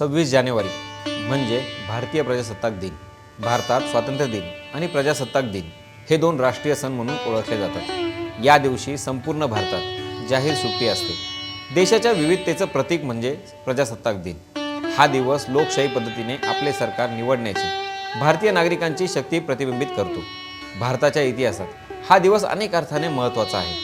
सव्वीस जानेवारी म्हणजे भारतीय प्रजासत्ताक दिन भारतात स्वातंत्र्य दिन आणि प्रजासत्ताक दिन हे दोन राष्ट्रीय सण म्हणून ओळखले जातात. या दिवशी संपूर्ण भारतात जाहीर सुट्टी असते. देशाच्या विविधतेचं प्रतीक म्हणजे प्रजासत्ताक दिन. हा दिवस लोकशाही पद्धतीने आपले सरकार निवडण्याची भारतीय नागरिकांची शक्ती प्रतिबिंबित करतो. भारताच्या इतिहासात हा दिवस अनेक अर्थाने महत्त्वाचा आहे.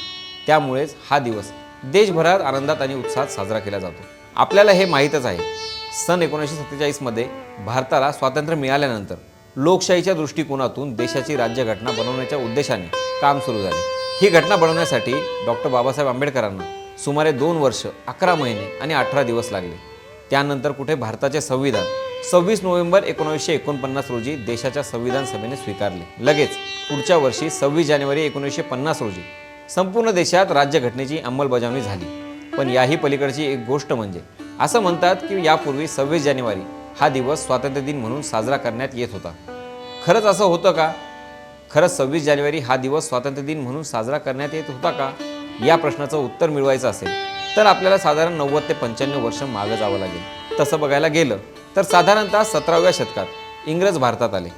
त्यामुळेच हा दिवस देशभरात आनंदात आणि उत्साहात साजरा केला जातो. आपल्याला हे माहीतच आहे सन एकोणीसशे सत्तेचाळीसमध्ये भारताला स्वातंत्र्य मिळाल्यानंतर लोकशाहीच्या दृष्टिकोनातून देशाची राज्यघटना बनवण्याच्या उद्देशाने काम सुरू झाले. ही घटना बनवण्यासाठी डॉक्टर बाबासाहेब आंबेडकरांना सुमारे दोन वर्ष अकरा महिने आणि अठरा दिवस लागले. त्यानंतर कुठे भारताचे संविधान सव्वीस नोव्हेंबर एकोणीसशे एकोणपन्नास रोजी देशाच्या संविधान सभेने स्वीकारले. लगेच पुढच्या वर्षी सव्वीस जानेवारी एकोणीसशे पन्नास रोजी संपूर्ण देशात राज्यघटनेची अंमलबजावणी झाली. पण याही पलीकडची एक गोष्ट म्हणजे असं म्हणतात की यापूर्वी सव्वीस जानेवारी हा दिवस स्वातंत्र्य दिन म्हणून साजरा करण्यात येत होता. खरंच असं होतं का? खरंच सव्वीस जानेवारी हा दिवस स्वातंत्र्य दिन म्हणून साजरा करण्यात येत होता का? या प्रश्नाचं उत्तर मिळवायचं असेल तर आपल्याला साधारण नव्वद ते पंच्याण्णव वर्ष मागं जावं लागेल. तसं बघायला गेलं तर साधारणतः सतराव्या शतकात इंग्रज भारतात आले.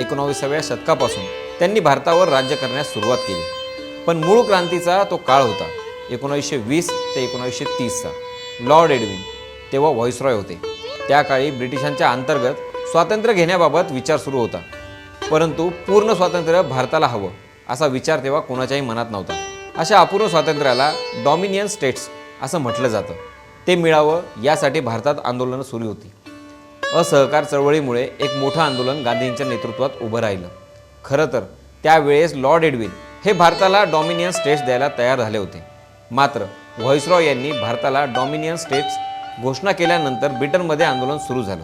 एकोणाविसाव्या शतकापासून त्यांनी भारतावर राज्य करण्यास सुरुवात केली. पण मूळ क्रांतीचा तो काळ होता एकोणावीसशे वीस ते एकोणावीसशे तीसचा. लॉर्ड एडविन तेव्हा व्हॉइसरॉय होते. त्या काळी ब्रिटिशांच्या अंतर्गत स्वातंत्र्य घेण्याबाबत विचार सुरू होता. परंतु पूर्ण स्वातंत्र्य भारताला हवं असा विचार तेव्हा कोणाच्याही मनात नव्हता. अशा अपूर्ण स्वातंत्र्याला डॉमिनियन स्टेट्स असं म्हटलं जातं. ते मिळावं यासाठी भारतात आंदोलनं सुरू होती. असहकार चळवळीमुळे एक मोठं आंदोलन गांधींच्या नेतृत्वात उभं राहिलं. खरं तर त्यावेळेस लॉर्ड एडविन हे भारताला डॉमिनियन स्टेट्स द्यायला तयार झाले होते. मात्र व्हॉइसरॉय यांनी भारताला डॉमिनियन स्टेट्स घोषणा केल्यानंतर ब्रिटनमध्ये आंदोलन सुरू झालं.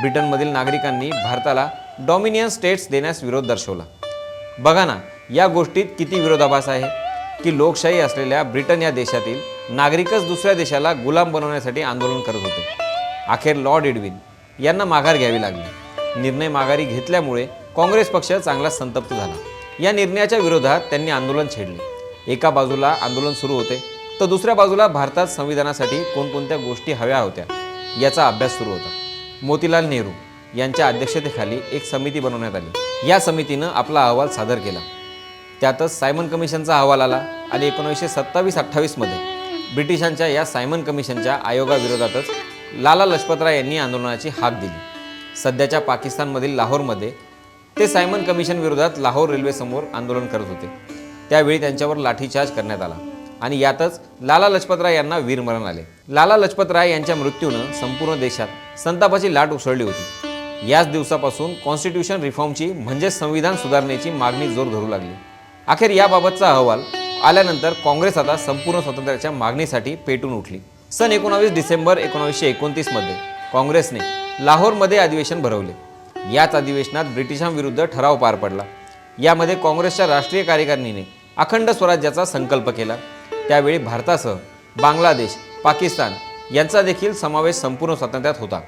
ब्रिटनमधील नागरिकांनी भारताला डॉमिनियन स्टेट्स देण्यास विरोध दर्शवला. बघा ना या गोष्टीत किती विरोधाभास आहे? की लोकशाही असलेल्या ब्रिटन या देशातील नागरिकच दुसऱ्या देशाला गुलाम बनवण्यासाठी आंदोलन करत होते. अखेर लॉर्ड एडविन यांना माघार घ्यावी लागली. निर्णय माघारी घेतल्यामुळे काँग्रेस पक्ष चांगला संतप्त झाला. या निर्णयाच्या विरोधात त्यांनी आंदोलन छेडले. एका बाजूला आंदोलन सुरू होते तर दुसऱ्या बाजूला भारतात संविधानासाठी कोणकोणत्या गोष्टी हव्या होत्या याचा अभ्यास सुरू होता. मोतीलाल नेहरू यांच्या अध्यक्षतेखाली एक समिती बनवण्यात आली. या समितीनं आपला अहवाल सादर केला. त्यातच सायमन कमिशनचा अहवाल आला आणि एकोणीसशे सत्तावीस अठ्ठावीसमध्ये ब्रिटिशांच्या या सायमन कमिशनच्या आयोगाविरोधातच लाला लजपतराय यांनी आंदोलनाची हाक दिली. सध्याच्या पाकिस्तानमधील लाहोरमध्ये ते सायमन कमिशन विरोधात लाहोर रेल्वेसमोर आंदोलन करत होते. त्यावेळी त्यांच्यावर लाठीचार्ज करण्यात आला. आणि यातच लाला लजपतराय यांना वीरमरण आले. लाला लजपतराय यांच्या मृत्यूनं संपूर्ण देशात संतापाची लाट उसळली होती. याच दिवसापासून कॉन्स्टिट्यूशन रिफॉर्मची म्हणजेच संविधान सुधारणेची मागणी जोर धरू लागली. अखेर याबाबतचा अहवाल आल्यानंतर काँग्रेस आता संपूर्ण स्वातंत्र्याच्या मागणीसाठी पेटून उठली. सन एकोणावीस डिसेंबर एकोणावीसशे एकोणतीसमध्ये काँग्रेसने लाहोरमध्ये अधिवेशन भरवले. याच अधिवेशनात ब्रिटिशांविरुद्ध ठराव पार पडला. यामध्ये काँग्रेसच्या राष्ट्रीय कार्यकारिणीने अखंड स्वराज्याचा संकल्प केला. त्यावेळी भारतासह बांगलादेश पाकिस्तान यांचा देखील समावेश संपूर्ण स्वातंत्र्यात होता.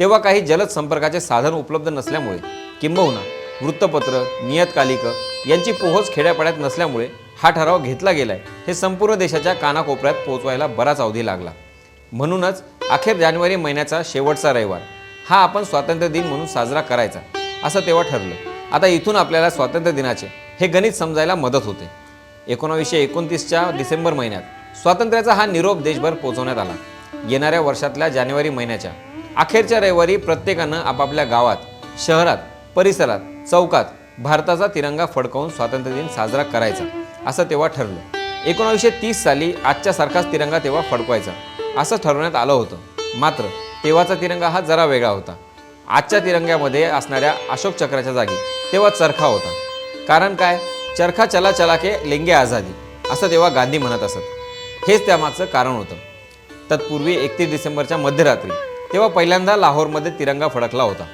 तेव्हा काही जलद संपर्काचे साधन उपलब्ध नसल्यामुळे किंबहुना वृत्तपत्र नियतकालिक यांची पोहोच खेड्यापाड्यात नसल्यामुळे हा ठराव घेतला गेलाय हे संपूर्ण देशाच्या कानाकोपऱ्यात पोहोचवायला बराच अवधी लागला. म्हणूनच अखेर जानेवारी महिन्याचा शेवटचा रविवार हा आपण स्वातंत्र्य दिन म्हणून साजरा करायचा असं तेव्हा ठरलं. आता इथून आपल्याला स्वातंत्र्य दिनाचे हे गणित समजायला मदत होते. एकोणावीसशे एकोणतीसच्या डिसेंबर महिन्यात. स्वातंत्र्याचा हा निरोप देशभर पोहोचवण्यात आला. येणाऱ्या वर्षातल्या जानेवारी महिन्याच्या. अखेरच्या रविवारी प्रत्येकानं आपापल्या गावात शहरात परिसरात चौकात भारताचा तिरंगा फडकवून स्वातंत्र्य दिन साजरा करायचा असं तेव्हा ठरलं. एकोणावीसशे तीस साली आजच्या सारखाच तिरंगा तेव्हा फडकवायचा असं ठरवण्यात आलं होतं. मात्र तेव्हाचा तिरंगा हा जरा वेगळा होता. आजच्या तिरंग्यामध्ये असणाऱ्या अशोक चक्राच्या जागी तेव्हा चरखा होता. कारण काय? चरखा चला चला के लेंगे आझादी असं तेव्हा गांधी म्हणत असत. हेच त्यामागचं कारण होतं. तत्पूर्वी एकतीस डिसेंबरच्या मध्यरात्री तेव्हा पहिल्यांदा लाहोरमध्ये तिरंगा फडकला होता.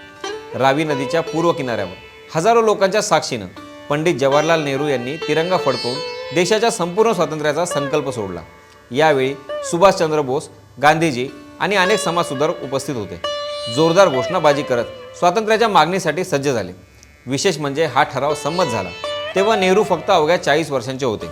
रावी नदीच्या पूर्व किनाऱ्यावर हजारो लोकांच्या साक्षीनं पंडित जवाहरलाल नेहरू यांनी तिरंगा फडकवून देशाच्या संपूर्ण स्वातंत्र्याचा संकल्प सोडला. यावेळी सुभाषचंद्र बोस गांधीजी आणि अनेक समाजसुधारक उपस्थित होते. जोरदार घोषणाबाजी करत स्वातंत्र्याच्या मागणीसाठी सज्ज झाले. विशेष म्हणजे हा ठराव संमत झाला. तेव्हा नेहरू फक्त अवघ्या चाळीस वर्षांचे होते.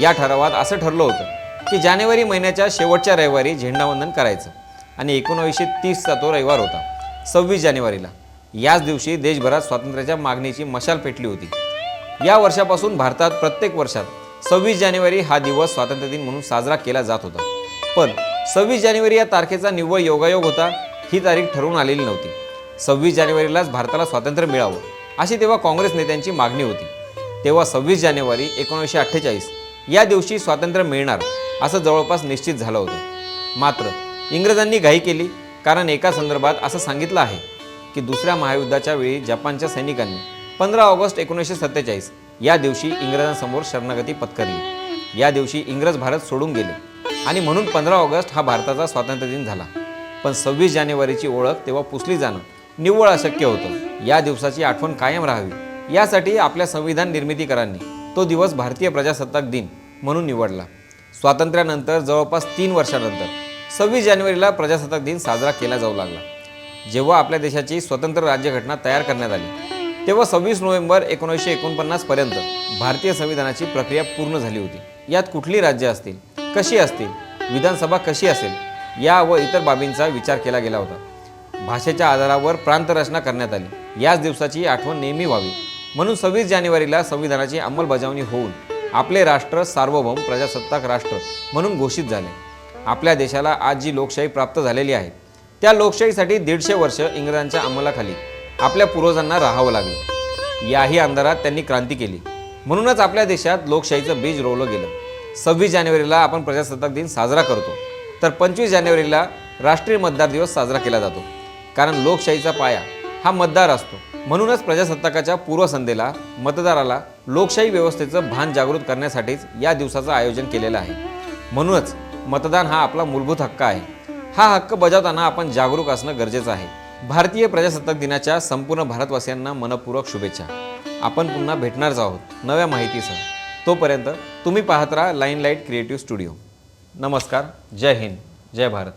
या ठरावात असं ठरलं होतं की जानेवारी महिन्याच्या शेवटच्या रविवारी झेंडावंदन करायचं आणि एकोणावीसशे तीसचा तो रविवार होता सव्वीस जानेवारीला. याच दिवशी देशभरात स्वातंत्र्याच्या मागणीची मशाल पेटली होती. या वर्षापासून भारतात प्रत्येक वर्षात सव्वीस जानेवारी हा दिवस स्वातंत्र्य दिन म्हणून साजरा केला जात होता. पण सव्वीस जानेवारी या तारखेचा निव्वळ योगायोग होता ही तारीख ठरवून आलेली नव्हती. सव्वीस जानेवारीलाच भारताला स्वातंत्र्य मिळावं अशी तेव्हा काँग्रेस नेत्यांची मागणी होती. तेव्हा सव्वीस जानेवारी एकोणीसशे अठ्ठेचाळीस. या दिवशी स्वातंत्र्य मिळणार असं जवळपास निश्चित झालं होतं. मात्र इंग्रजांनी घाई केली कारण एका संदर्भात असं सांगितलं आहे की दुसऱ्या महायुद्धाच्या वेळी जपानच्या सैनिकांनी पंधरा ऑगस्ट एकोणीसशे सत्तेचाळीस या दिवशी इंग्रजांसमोर शरणागती पत्करली. या दिवशी इंग्रज भारत सोडून गेले आणि म्हणून पंधरा ऑगस्ट हा भारताचा स्वातंत्र्य दिन झाला. पण सव्वीस जानेवारीची ओळख तेव्हा पुसली जाणं निव्वळ अशक्य होतं. या दिवसाची आठवण कायम राहावी. यासाठी आपल्या संविधान निर्मितीकरांनी तो दिवस भारतीय प्रजासत्ताक दिन म्हणून निवडला. स्वातंत्र्यानंतर जवळपास तीन वर्षानंतर सव्वीस जानेवारीला प्रजासत्ताक दिन साजरा केला जाऊ लागला. जेव्हा आपल्या देशाची स्वतंत्र राज्यघटना तयार करण्यात आली तेव्हा सव्वीस नोव्हेंबर एकोणीसशे एकोणपन्नासपर्यंत भारतीय संविधानाची प्रक्रिया पूर्ण झाली होती. यात कुठली राज्य असतील कशी असतील विधानसभा कशी असेल या व इतर बाबींचा विचार केला गेला होता. भाषेच्या आधारावर प्रांतरचना करण्यात आली. याच दिवसाची आठवण नेहमी व्हावी. म्हणून सव्वीस जानेवारीला संविधानाची अंमलबजावणी होऊन आपले राष्ट्र सार्वभौम प्रजासत्ताक राष्ट्र म्हणून घोषित झाले. आपल्या देशाला आज जी लोकशाही प्राप्त झालेली आहे त्या लोकशाहीसाठी दीडशे वर्ष इंग्रजांच्या अंमलाखाली आपल्या पूर्वजांना राहावं लागलं. याही अंधारात त्यांनी क्रांती केली. म्हणूनच आपल्या देशात लोकशाहीचं बीज रोवलं गेलं. सव्वीस जानेवारीला आपण प्रजासत्ताक दिन साजरा करतो. तर पंचवीस जानेवारीला राष्ट्रीय मतदार दिवस साजरा केला जातो. कारण लोकशाहीचा पाया हा मतदार असतो. म्हणूनच प्रजासत्ताकाच्या पूर्वसंध्येला मतदाराला लोकशाही व्यवस्थेचं भान जागृत करण्यासाठीच या दिवसाचं आयोजन केलेलं आहे. म्हणूनच मतदान हा आपला मूलभूत हक्क आहे. हा हक्क बजावताना आपण जागरूक असणं गरजेचं आहे. भारतीय प्रजासत्ताक दिनाच्या संपूर्ण भारतवासियांना मनपूर्वक शुभेच्छा. आपण पुन्हा भेटणारच आहोत. नव्या माहितीसह. तोपर्यंत तुम्ही पाहत राहा लाईन लाइट क्रिएटिव्ह स्टुडिओ. नमस्कार. जय हिंद. जय भारत.